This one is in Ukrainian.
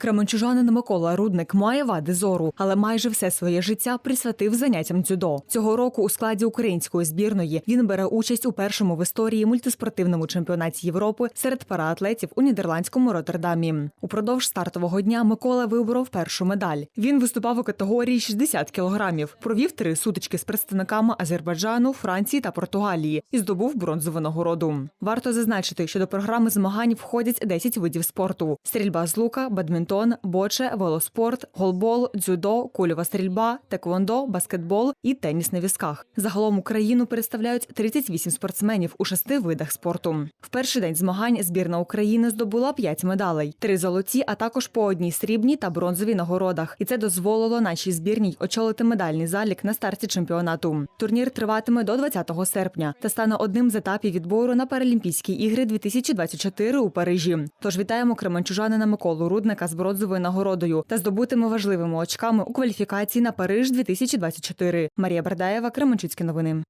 Кременчужанин Микола Рудник має вади зору, але майже все своє життя присвятив заняттям дзюдо. Цього року у складі української збірної він бере участь у першому в історії мультиспортивному чемпіонаті Європи серед параатлетів у нідерландському Роттердамі. Упродовж стартового дня Микола виборов першу медаль. Він виступав у категорії 60 кілограмів, провів три сутички з представниками Азербайджану, Франції та Португалії і здобув бронзову нагороду. Варто зазначити, що до програми змагань входять 10 видів спорту: стрільба з лука, бадмінтон, боче, велоспорт, голбол, дзюдо, кульова стрільба, теквондо, баскетбол і теніс на візках. Загалом Україну представляють 38 спортсменів у шести видах спорту. В перший день змагань збірна України здобула 5 медалей: три золоті, а також по одній срібній та бронзовій нагородах. І це дозволило нашій збірній очолити медальний залік на старті чемпіонату. Турнір триватиме до 20 серпня та стане одним з етапів відбору на Паралімпійські ігри 2024 у Парижі. Тож вітаємо кременчужанина Миколу Рудника з бронзовою нагородою та здобутими важливими очками у кваліфікації на Париж 2024. Марія Бардаєва, Кременчуцькі новини.